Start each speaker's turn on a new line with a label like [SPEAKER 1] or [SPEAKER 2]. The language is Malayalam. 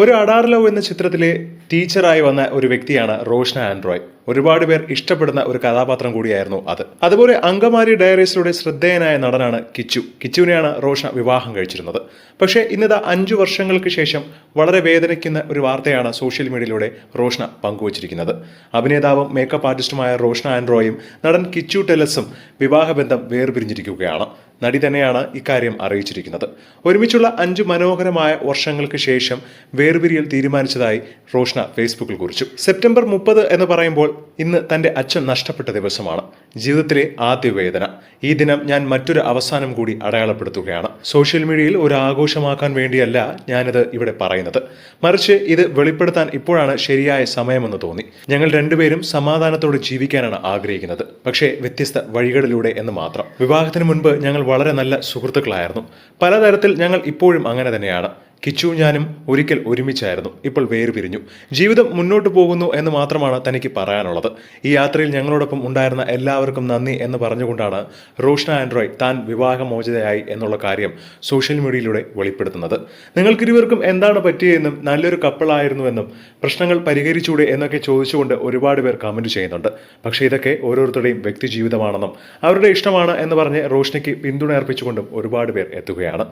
[SPEAKER 1] ഒരു അഡാർ ലവ് എന്ന ചിത്രത്തിലെ ടീച്ചറായി വന്ന ഒരു വ്യക്തിയാണ് റോഷ്ന ആൻഡ്രോയ്. ഒരുപാട് പേർ ഇഷ്ടപ്പെടുന്ന ഒരു കഥാപാത്രം കൂടിയായിരുന്നു അത്. അതുപോലെ അങ്കമാരി ഡയറീസിലൂടെ ശ്രദ്ധേയനായ നടനാണ് കിച്ചു. കിച്ചുവിനെയാണ് റോഷ വിവാഹം കഴിച്ചിരുന്നത്. പക്ഷേ ഇന്നിതാ അഞ്ചു വർഷങ്ങൾക്ക് ശേഷം വളരെ വേദനിക്കുന്ന ഒരു വാർത്തയാണ് സോഷ്യൽ മീഡിയയിലൂടെ റോഷ്ന പങ്കുവച്ചിരിക്കുന്നത്. അഭിനേതാവും മേക്കപ്പ് ആർട്ടിസ്റ്റുമായ റോഷ്ന ആൻഡ്രോയും നടൻ കിച്ചു ടെലസും വിവാഹബന്ധം വേർപിരിഞ്ഞിരിക്കുകയാണ്. നടി തന്നെയാണ് ഇക്കാര്യം അറിയിച്ചിരിക്കുന്നത്. ഒരുമിച്ചുള്ള അഞ്ച് മനോഹരമായ വർഷങ്ങൾക്ക് ശേഷം വേർപിരിയൽ തീരുമാനിച്ചതായി റോഷ്ന ഫേസ്ബുക്കിൽ കുറിച്ചു. സെപ്റ്റംബർ മുപ്പത് എന്ന് പറയുമ്പോൾ ഇന്ന് തന്റെ അച്ഛൻ നഷ്ടപ്പെട്ട ദിവസമാണ്. ജീവിതത്തിലെ ആദ്യ വേദന. ഈ ദിനം ഞാൻ മറ്റൊരു അവസാനം കൂടി അടയാളപ്പെടുത്തുകയാണ്. സോഷ്യൽ മീഡിയയിൽ ഒരു ആഘോഷമാക്കാൻ വേണ്ടിയല്ല ഞാനിത് ഇവിടെ പറയുന്നത്. മറിച്ച് ഇത് വെളിപ്പെടുത്താൻ ഇപ്പോഴാണ് ശരിയായ സമയമെന്ന് തോന്നി. ഞങ്ങൾ രണ്ടുപേരും സമാധാനത്തോടെ ജീവിക്കാനാണ് ആഗ്രഹിക്കുന്നത്. പക്ഷേ വ്യത്യസ്ത വഴികളിലൂടെ എന്ന് മാത്രം. വിവാഹത്തിന് മുൻപ് ഞങ്ങൾ വളരെ നല്ല സുഹൃത്തുക്കളായിരുന്നു. പലതരത്തിൽ ഞങ്ങൾ ഇപ്പോഴും അങ്ങനെ തന്നെയാണ്. കിച്ചു ഞാനും ഒരിക്കൽ ഒരുമിച്ചായിരുന്നു. ഇപ്പോൾ വേർപിരിഞ്ഞു. ജീവിതം മുന്നോട്ട് പോകുന്നു എന്ന് മാത്രമാണ് തനിക്ക് പറയാനുള്ളത്. ഈ യാത്രയിൽ ഞങ്ങളോടൊപ്പം ഉണ്ടായിരുന്ന എല്ലാവർക്കും നന്ദി എന്ന് പറഞ്ഞുകൊണ്ടാണ് റോഷ്ന ആൻഡ്രോയ് താൻ വിവാഹമോചിതയായി എന്നുള്ള കാര്യം സോഷ്യൽ മീഡിയയിലൂടെ വെളിപ്പെടുത്തുന്നത്. നിങ്ങൾക്കിരുവർക്കും എന്താണ് പറ്റിയതെന്നും നല്ലൊരു കപ്പിളായിരുന്നുവെന്നും പ്രശ്നങ്ങൾ പരിഹരിച്ചൂടെ എന്നൊക്കെ ചോദിച്ചുകൊണ്ട് ഒരുപാട് പേർ കമന്റ് ചെയ്യുന്നുണ്ട്. പക്ഷേ ഇതൊക്കെ ഓരോരുത്തരുടെയും വ്യക്തി ജീവിതമാണെന്നും അവരുടെ ഇഷ്ടമാണ് എന്ന് പറഞ്ഞ് റോഷ്നയ്ക്ക് പിന്തുണ അർപ്പിച്ചുകൊണ്ടും ഒരുപാട് പേർ എത്തുകയാണ്.